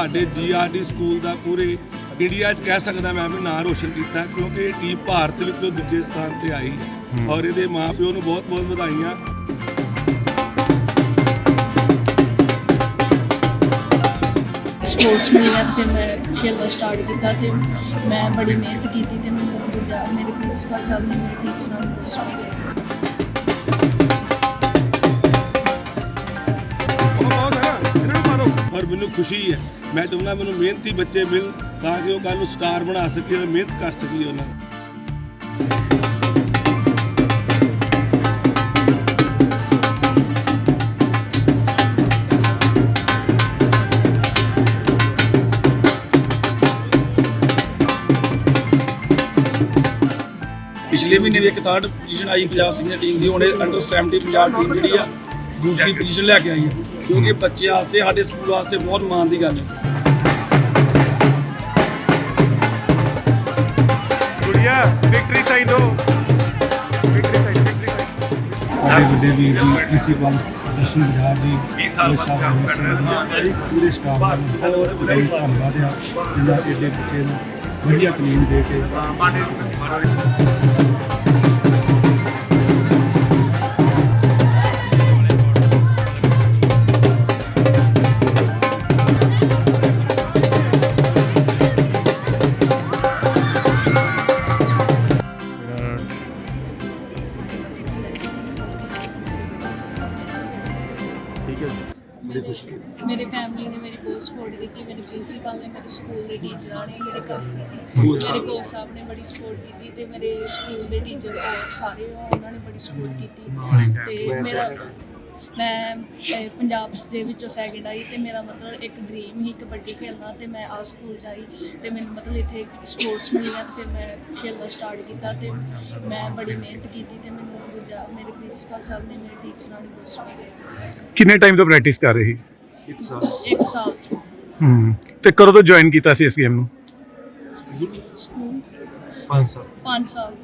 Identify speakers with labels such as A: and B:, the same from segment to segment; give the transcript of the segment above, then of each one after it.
A: ਸਾਡੇ GRD school ਦਾ ਪੂਰੇ India 'ਚ ਕਹਿ ਸਕਦਾ ਮੈਂ ਵੀ ਨਾਂ ਰੋਸ਼ਨ ਕੀਤਾ ਕਿਉਂਕਿ ਇਹ ਟੀਮ ਭਾਰਤ ਵਿੱਚੋਂ ਦੂਜੇ ਸਥਾਨ ਤੇ ਆਈ। ਔਰ ਇਹਦੇ ਮਾਪਿਓ ਨੂੰ ਬਹੁਤ-ਬਹੁਤ ਵਧਾਈਆਂ।
B: ਸਪੋਰਟਸ ਮਿਲਿਆ ਤੇ ਫਿਰ ਮੈਂ ਖੇਡਣਾ ਸਟਾਰਟ ਕੀਤਾ ਤੇ ਮੈਂ ਬੜੀ ਮਿਹਨਤ ਕੀਤੀ ਤੇ ਮੈਨੂੰ ਮੇਰੇ ਪ੍ਰਿੰਸੀਪਲ ਸਾਹਿਬ ਨੇ ਮੇਰੇ ਟੀਚਰਾਂ ਨੇ ਬਹੁਤ ਸਪੋਰਟ
A: ਖੁਸ਼ੀ ਹੈ। ਮੈਂ ਚਾਹੁੰਦਾ ਮੈਨੂੰ ਮਿਹਨਤੀ ਬੱਚੇ ਮਿਲ ਤਾਂ ਕਿ ਉਹ ਕੱਲ ਨੂੰ ਸਟਾਰ ਬਣਾ ਸਕੀਏ ਔਰ ਮਿਹਨਤ ਕਰ ਸਕੀਏ ਉਹਨਾਂ
C: ਪਿਛਲੇ ਮਹੀਨੇ ਦੀ ਇੱਕ ਥਰਡ ਪੋਜੀਸ਼ਨ ਆਈ ਪੰਜਾਬ ਸੀਨੀਅਰ ਟੀਮ ਦੀ ਉਹਨੇ ਅੰਡਰ 70 ਪੰਜਾਬ ਟੀਮ ਜਿਹੜੀ ਆ ਦੂਸਰੀ ਪੋਜੀਸ਼ਨ ਲੈ ਕੇ ਆਈ ਹੈ ਕਿਉਂਕਿ ਬੱਚੇ ਵਾਸਤੇ ਸਾਡੇ ਸਕੂਲ ਵਾਸਤੇ ਬਹੁਤ ਮਾਣ ਦੀ ਗੱਲ ਹੈ।
D: ਗੁੜੀਆ ਵਿਕਟਰੀ ਸਾਈਨ ਦੋ ਵਿਕਟਰੀ ਸਾਈਨ ਵਿਕਟਰੀ ਸਾਈਨ
E: ਸਾਡੇ ਵੱਡੇ ਵੀਰ ਜੀ ਪ੍ਰਿੰਸੀਪਲ ਦਰਸ਼ਨ ਜੀ ਇਹ ਸਾਹਿਬ ਸਿੰਘ ਜੀ? ਪੂਰੇ ਸਟਾਫ ਦਾ ਬਹੁਤ ਬਹੁਤ ਧੰਨਵਾਦ ਆ ਜਿਨ੍ਹਾਂ ਇਹਦੇ ਬੱਚੇ ਨੂੰ ਵਧੀਆ ਤਾਲੀਮ ਦੇ ਕੇ
B: ਫੈਮਿਲੀ ਨੇ ਮੇਰੀ ਬਹੁਤ ਸਪੋਰਟ ਕੀਤੀ ਮੇਰੇ ਪ੍ਰਿੰਸੀਪਲ ਨੇ ਮੇਰੇ ਸਕੂਲ ਦੇ ਟੀਚਰਾਂ ਨੇ ਮੇਰੇ ਘਰ ਦੇ ਮੇਰੇ ਕੋਚ ਸਾਹਿਬ ਨੇ ਬੜੀ ਸਪੋਰਟ ਕੀਤੀ ਤੇ ਮੇਰੇ ਸਕੂਲ ਦੇ ਟੀਚਰ ਸਾਰੇ ਉਹਨਾਂ ਨੇ ਬੜੀ ਸਪੋਰਟ ਕੀਤੀ। ਤੇ ਮੇਰਾ ਮੈਂ ਪੰਜਾਬ ਦੇ ਵਿੱਚੋਂ ਸੈਕਿੰਡ ਆਈ ਤੇ ਮੇਰਾ ਮਤਲਬ ਇੱਕ ਡ੍ਰੀਮ ਹੀ ਕਬੱਡੀ ਖੇਡਣਾ ਤੇ ਮੈਂ ਆ ਸਕੂਲ ਚ ਆਈ ਤੇ ਮੈਨੂੰ ਮਤਲਬ ਇੱਥੇ ਸਪੋਰਟਸ ਮਿਲਿਆ ਤੇ ਫਿਰ ਮੈਂ ਖੇਡਣਾ ਸਟਾਰਟ ਕੀਤਾ ਤੇ ਮੈਂ ਬੜੀ ਮਿਹਨਤ ਕੀਤੀ ਤੇ ਮੈਨੂੰ ਦੂਜਾ ਮੇਰੇ ਪ੍ਰਿੰਸੀਪਲ ਸਾਹਿਬ ਨੇ ਮੇਰੇ ਟੀਚਰਾਂ ਨੇ ਬਹੁਤ ਸਪੋਰਟ
D: ਕਿੰਨੇ ਟਾਈਮ ਤੋਂ ਪ੍ਰੈਕਟਿਸ ਕਰ ਰਹੀ?
B: ਇੱਕ ਸਾਲ।
D: ਹੂੰ। ਤੇ ਕਦੋਂ ਤੋਂ ਜੁਆਇਨ ਕੀਤਾ ਸੀ ਇਸ ਗੇਮ ਨੂੰ?
B: ਸਕੂਲ? 5 ਸਾਲ।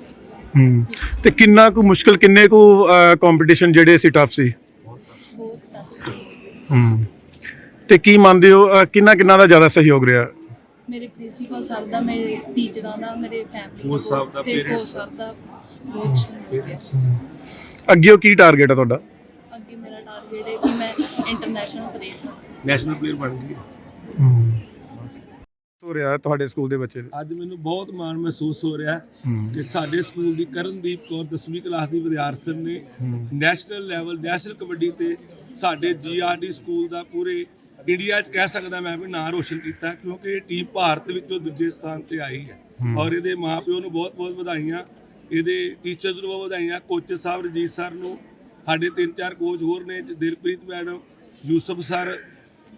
D: ਹੂੰ। ਤੇ ਕਿੰਨਾ ਕੁ ਮੁਸ਼ਕਲ ਕਿੰਨੇ ਕੁ ਕੰਪੀਟੀਸ਼ਨ ਜਿਹੜੇ ਸੀ ਟਫ ਸੀ?
B: ਬਹੁਤ ਟਫ ਸੀ।
D: ਹੂੰ। ਤੇ ਕੀ ਮੰਨਦੇ ਹੋ ਕਿੰਨਾ ਕਿੰਨਾ ਦਾ ਜ਼ਿਆਦਾ ਸਹਿਯੋਗ ਰਿਹਾ?
B: ਮੇਰੇ ਪ੍ਰਿੰਸੀਪਲ ਸਰ ਦਾ ਮੇਰੇ ਟੀਚਰਾਂ ਦਾ ਮੇਰੇ ਫੈਮਿਲੀ ਕੋਚ ਸਾਹਿਬ ਦਾ ਕੋਚ ਸਰ ਦਾ ਬਹੁਤ ਸਹਿਯੋਗ ਹੈ।
D: ਅੱਗੇ ਕੀ ਟਾਰਗੇਟ ਹੈ ਤੁਹਾਡਾ?
B: ਅੱਗੇ ਮੇਰਾ ਟਾਰਗੇਟ ਹੈ ਕਿ ਮੈਂ ਇੰਟਰਨੈਸ਼ਨਲ ਪਲੇਅਰ
A: ਨੈਸ਼ਨਲ ਪਲੇਅਰ ਬਣ ਗਈ।
D: ਹੋ। ਰਿਹਾ ਤੁਹਾਡੇ ਸਕੂਲ ਦੇ ਬੱਚੇ।
A: ਅੱਜ ਮੈਨੂੰ ਬਹੁਤ ਮਾਣ ਮਹਿਸੂਸ ਹੋ ਰਿਹਾ ਕਿ ਸਾਡੇ ਸਕੂਲ ਦੀ ਕਰਨਦੀਪ ਕੌਰ 10ਵੀਂ ਕਲਾਸ ਦੀ ਵਿਦਿਆਰਥਣ ਨੇ ਨੈਸ਼ਨਲ ਲੈਵਲ ਨੈਸ਼ਨਲ ਕਬੱਡੀ ਤੇ ਸਾਡੇ ਜੀਆਰਡੀ ਸਕੂਲ ਦਾ ਪੂਰੇ ਇੰਡੀਆ 'ਚ ਕਹਿ ਸਕਦਾ ਮੈਂ ਵੀ ਨਾਂ ਰੋਸ਼ਨ ਕੀਤਾ ਕਿਉਂਕਿ ਇਹ ਟੀਮ ਭਾਰਤ ਵਿੱਚੋਂ ਦੂਜੇ ਸਥਾਨ ਤੇ ਆਈ ਹੈ। ਔਰ ਇਹਦੇ ਮਾਪਿਓ ਨੂੰ ਬਹੁਤ-ਬਹੁਤ ਵਧਾਈਆਂ ਇਹਦੇ ਟੀਚਰਸ ਨੂੰ ਬਹੁਤ ਵਧਾਈਆਂ ਕੋਚ ਸਾਹਿਬ ਰਜੀਤ ਸਰ ਨੂੰ ਸਾਡੇ ਤਿੰਨ ਚਾਰ ਕੋਚ ਹੋਰ ਨੇ ਦਿਲਪ੍ਰੀਤ ਮੈਡਮ ਯੂਸਫ ਸਰ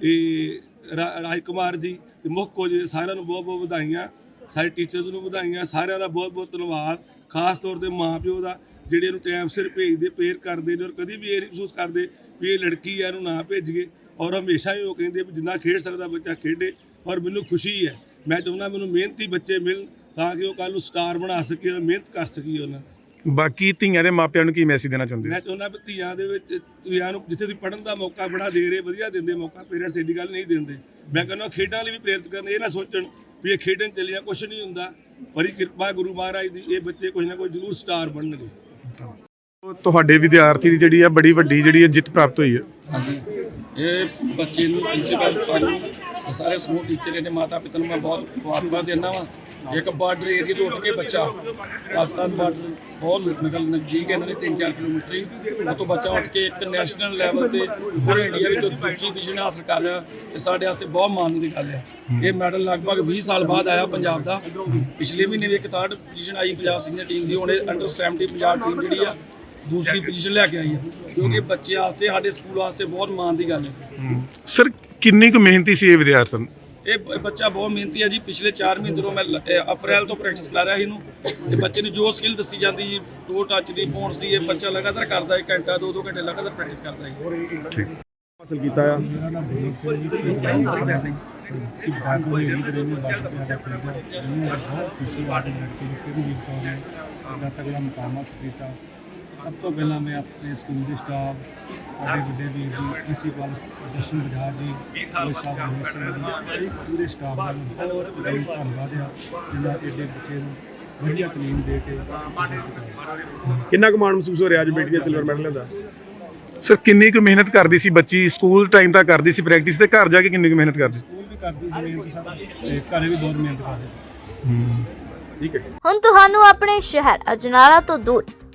A: ਇਹ ਰਾਜ ਕੁਮਾਰ ਜੀ ਤੇ ਮੁੱਖ ਕੋਚ ਸਾਰਿਆਂ ਨੂੰ ਬਹੁਤ ਬਹੁਤ ਵਧਾਈਆਂ, ਸਾਰੇ ਟੀਚਰਸ ਨੂੰ ਵਧਾਈਆਂ, ਸਾਰਿਆਂ ਦਾ ਬਹੁਤ ਬਹੁਤ ਧੰਨਵਾਦ, ਖਾਸ ਤੌਰ ਤੇ ਮਾਪਿਓ ਦਾ, ਜਿਹੜੇ ਇਹਨੂੰ ਟਾਈਮ ਸਿਰ ਭੇਜਦੇ ਪੇਰ ਕਰਦੇ ਨੇ ਔਰ ਕਦੀ ਵੀ ਇਹ ਮਹਿਸੂਸ ਕਰਦੇ ਵੀ ਇਹ ਲੜਕੀ ਹੈ ਇਹਨੂੰ ਨਾ ਭੇਜੀਏ ਔਰ ਹਮੇਸ਼ਾ ਹੀ ਉਹ ਕਹਿੰਦੇ ਵੀ ਜਿੰਨਾ ਖੇਡ ਸਕਦਾ ਬੱਚਾ ਖੇਡੇ ਔਰ ਮੈਨੂੰ ਖੁਸ਼ੀ ਹੈ, ਮੈਂ ਚਾਹੁੰਦਾ ਮੈਨੂੰ ਮਿਹਨਤੀ ਬੱਚੇ ਮਿਲਣ ਤਾਂ ਕਿ ਉਹ ਕੱਲ ਨੂੰ ਸਟਾਰ ਬਣਾ ਸਕੇ ਔਰ ਮਿਹਨਤ ਕਰ ਸਕੀਏ ਉਹਨਾਂ ਦੀ।
D: ਬਾਕੀ ਧੀਆਂ ਦੇ ਮਾਪਿਆਂ ਨੂੰ ਕੀ ਮੈਸੇਜ ਦੇਣਾ ਚਾਹੁੰਦੇ ਹੋ?
A: ਮੈਂ ਚਾਹੁੰਦਾ ਵੀ ਧੀਆਂ ਦੇ ਵਿੱਚ ਧੀਆਂ ਨੂੰ ਜਿੱਥੇ ਦੀ ਪੜਨ ਦਾ ਮੌਕਾ ਬੜਾ ਦੇ ਰਹੇ ਵਧੀਆ ਦਿੰਦੇ ਮੌਕਾ ਪੇਰੈਂਟਸ ਏਡੀ ਗੱਲ ਨਹੀਂ ਦਿੰਦੇ। ਮੈਂ ਕਹਿੰਦਾ ਖੇਡਾਂ ਲਈ ਵੀ ਪ੍ਰੇਰਿਤ ਕਰਨ ਇਹ ਨਾ ਸੋਚਣ ਵੀ ਇਹ ਖੇਡਣ ਚੱਲਿਆ ਕੁਝ ਨਹੀਂ ਹੁੰਦਾ। ਬੜੀ ਕਿਰਪਾ ਗੁਰੂ ਮਹਾਰਾਜ ਦੀ ਇਹ ਬੱਚੇ ਕੁਝ ਨਾ ਕੁਝ ਜ਼ਰੂਰ ਸਟਾਰ ਬਣਨਗੇ।
D: ਤੁਹਾਡੇ ਵਿਦਿਆਰਥੀ ਦੀ ਜਿਹੜੀ ਆ ਬੜੀ ਵੱਡੀ ਜਿਹੜੀ ਹੈ ਜਿੱਤ ਪ੍ਰਾਪਤ ਹੋਈ ਹੈ
C: ਇਹ ਬੱਚੇ ਨੂੰ ਪ੍ਰਿੰਸੀਪਲ ਸਾਨੂੰ ਸਾਰੇ ਸਮੂਹ ਟੀਚਰ ਦੇ ਮਾਤਾ ਪਿਤਾ ਨੂੰ ਮੈਂ ਬਹੁਤ ਮੁਬਾਰਕਾਂ ਦਿੰਦਾ ਵਾਂ। ਇੱਕ ਬਾਰਡਰ ਏਰੀਆ ਤੋਂ ਉੱਠ ਕੇ ਬੱਚਾ ਪਾਕਿਸਤਾਨ ਬਾਰਡਰ ਬਹੁਤ ਨਿਕਲ ਨਜ਼ਦੀਕ ਹੈ, ਇਹਨਾਂ ਦੇ 3-4 ਕਿਲੋਮੀਟਰ ਹੀ। ਉਹ ਤੋਂ ਬੱਚਾ ਉੱਠ ਕੇ ਇੱਕ ਨੈਸ਼ਨਲ ਲੈਵਲ ਤੇ ਪੂਰੇ ਇੰਡੀਆ ਵਿੱਚ ਦੂਜੀ ਪੋਜੀਸ਼ਨ ਹਾਸਲ ਕਰ ਰਿਹਾ ਇਹ ਸਾਡੇ ਵਾਸਤੇ ਬਹੁਤ ਮਾਣ ਦੀ ਗੱਲ ਹੈ। ਇਹ ਮੈਡਲ ਲਗਭਗ 20 ਸਾਲ ਬਾਅਦ ਆਇਆ ਪੰਜਾਬ ਦਾ। ਪਿਛਲੇ ਮਹੀਨੇ ਵੀ ਇੱਕ ਥਰਡ ਪੋਜੀਸ਼ਨ ਆਈ ਪੰਜਾਬ ਸੀਨੀਅਰ ਟੀਮ ਦੀ ਉਹਨੇ ਅੰਡਰ 70 ਪੰਜਾਬ ਟੀਮ ਜਿਹੜੀ ਆ, ਦੂਸਰੀ ਪੋਜੀਸ਼ਨ ਲੈ ਕੇ ਆਈ ਹੈ ਕਿਉਂਕਿ ਬੱਚੇ ਵਾਸਤੇ, ਸਾਡੇ ਸਕੂਲ ਵਾਸਤੇ ਬਹੁਤ ਮਾਣ ਦੀ ਗੱਲ ਹੈ।
D: ਸਰ, ਕਿੰਨੀ ਕੁ ਮਿਹਨਤੀ ਸੀ ਇਹ ਵਿਦਿਆਰਥਣ?
C: ਇਹ ਬੱਚਾ ਬਹੁਤ ਮਿਹਨਤੀ ਹੈ ਜੀ। ਪਿਛਲੇ 4 ਮਹੀਨੇ ਤੋਂ ਮੈਂ ਅਪ੍ਰੈਲ ਤੋਂ ਪ੍ਰੈਕਟਿਸ ਕਰ ਰਿਹਾ ਸੀ ਇਹਨੂੰ ਤੇ ਬੱਚੇ ਨੂੰ ਜੋ ਸਕਿੱਲ ਦੱਸੀ ਜਾਂਦੀ ਦੋ ਟੱਚ ਦੀ ਬੌਂਸ ਦੀ ਇਹ ਬੱਚਾ ਲਗਾਤਾਰ ਕਰਦਾ ਹੈ ਘੰਟਾ ਦੋ ਦੋ ਘੰਟੇ ਲਗਾਤਾਰ ਪ੍ਰੈਕਟਿਸ ਕਰਦਾ ਹੈ।
D: ਹਾਸਲ ਕੀਤਾ ਆ।
E: ਮੇਰਾ ਨਾਮ ਬੇਗ ਸਿੰਘ ਜੀ ਸਿੱਧਾ ਕੋਈ ਵੀ ਕਰੇ ਨਹੀਂ। ਬਸ ਪਿਆਰਾ ਪਿੰਡ ਮੈਨੂੰ ਬਹੁਤ ਖੁਸ਼ੀ ਹੋਈ ਕਿ ਲੜਕੇ ਨੂੰ ਕਿਹੜੀ ਨੇ ਇੰਨਾ ਤਗੜਾ ਮੁਕਾਮ ਹਾਸਲ ਕੀਤਾ ਸਭ ਤੋਂ ਪਹਿਲਾਂ ਮੈਂ ਆਪਣੇ ਸਕੂਲ ਦੇ ਸਟਾਫ ਸਾਡੇ ਵੱਡੇ ਵੀਰ ਜੀ ਪ੍ਰਿੰਸੀਪਲ ਦਰਸ਼ਨ ਬਜਾਜ ਜੀ ਪੂਰੇ ਸਟਾਫ ਦਾ ਮੈਂ ਬਹੁਤ ਬਹੁਤ ਧੰਨਵਾਦ ਆ ਜਿਨ੍ਹਾਂ ਏਡੇ ਬੱਚੇ ਨੂੰ ਵਧੀਆ ਤਾਲੀਮ ਦੇ ਕੇ
D: ਕਿੰਨਾ ਕੁ ਮਾਣ ਮਹਿਸੂਸ ਹੋ ਰਿਹਾ ਅੱਜ ਬੇਟੀ ਨੇ ਸਿਲਵਰ ਮੈਡਲ ਲਿਆਂਦਾ ਸਰ ਕਿੰਨੀ ਕੁ ਮਿਹਨਤ ਕਰਦੀ ਸੀ ਬੱਚੀ? ਸਕੂਲ ਟਾਈਮ ਤੱਕ ਕਰਦੀ ਸੀ ਪ੍ਰੈਕਟਿਸ ਤੇ ਘਰ ਜਾ ਕੇ ਕਿੰਨੀ ਕੁ ਮਿਹਨਤ ਕਰਦੀ
E: ਸਕੂਲ ਵੀ ਕਰਦੀ ਸੀ ਮਿਹਨਤ ਤੇ ਘਰੇ ਵੀ ਬਹੁਤ ਮਿਹਨਤ ਕਰਦੇ ਸੀ।
D: ਠੀਕ ਹੈ।
F: ਹੁਣ ਤੁਹਾਨੂੰ ਆਪਣੇ ਸ਼ਹਿਰ ਅਜਨਾਲਾ ਤੋਂ ਦੂਰ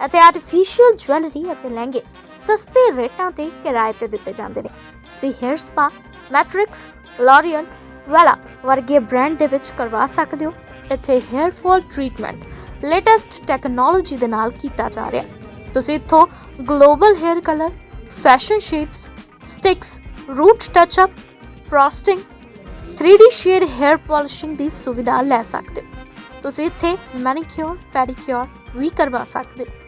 F: ਅਤੇ ਆਰਟੀਫੀਸ਼ੀਅਲ ਜੁਐਲਰੀ ਅਤੇ ਲਹਿੰਗੇ ਸਸਤੇ ਰੇਟਾਂ ਤੇ ਕਿਰਾਏ ਤੇ ਦਿੱਤੇ ਜਾਂਦੇ ਨੇ। ਤੁਸੀਂ hair spa Matrix L'Oreal Wella ਵਰਗੇ ਬ੍ਰਾਂਡ ਦੇ ਵਿੱਚ ਕਰਵਾ ਸਕਦੇ ਹੋ। ਇੱਥੇ hair fall treatment latest technology ਦੇ ਨਾਲ ਕੀਤਾ ਜਾ ਰਿਹਾ ਤੁਸੀਂ ਇੱਥੋਂ global hair colour fashion shades sticks root touch up frosting 3D shade hair polishing ਦੀ ਸੁਵਿਧਾ ਲੈ ਸਕਦੇ ਹੋ। ਤੁਸੀਂ ਇੱਥੇ ਮੈਨੀਕਿਉਰ ਪੈਡੀਕਿਉਰ ਵੀ ਕਰਵਾ ਸਕਦੇ ਹੋ।